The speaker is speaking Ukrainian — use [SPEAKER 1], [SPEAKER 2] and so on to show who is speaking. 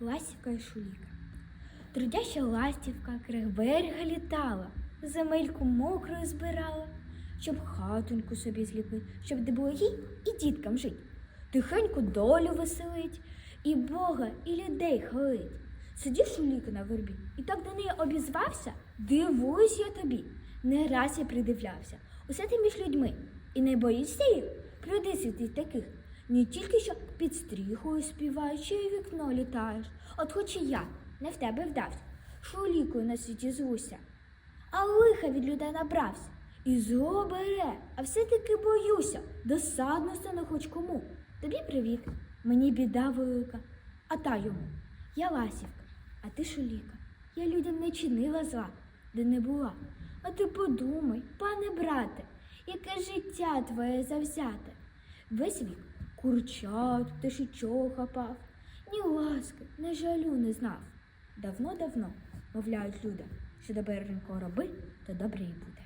[SPEAKER 1] ластівка і шуліка. Трудяща ластівка край берега літала, земельку мокрою збирала, щоб хатоньку собі зліпить, щоб де було їй і діткам жить. Тихенько долю веселить, і Бога, і людей хвалить. Сидів шулік на вербі, і так до неї обізвався, дивуюсь я тобі. Не раз я придивлявся. Усе ти між людьми. І не боїшся їх? Люди світить таких. Не тільки що під стріхою співаєш, й вікно літаєш. От хоч і я не в тебе вдався, шулікою на світі звуся. А лиха від людей набрався. І зло бере, а все-таки боюся, досадно стане хоч кому. Тобі привіт, мені біда велика, а та йому. Я ласівка, а ти шуліка. Я людям не чинила зла, де не була. А ти подумай, пане брате, яке життя твоє завзяте. Весь вік курчат, пташичок хапав, ні ласки, не жалю не знав. Давно-давно, мовляють люди, що добренько роби, то добре й буде.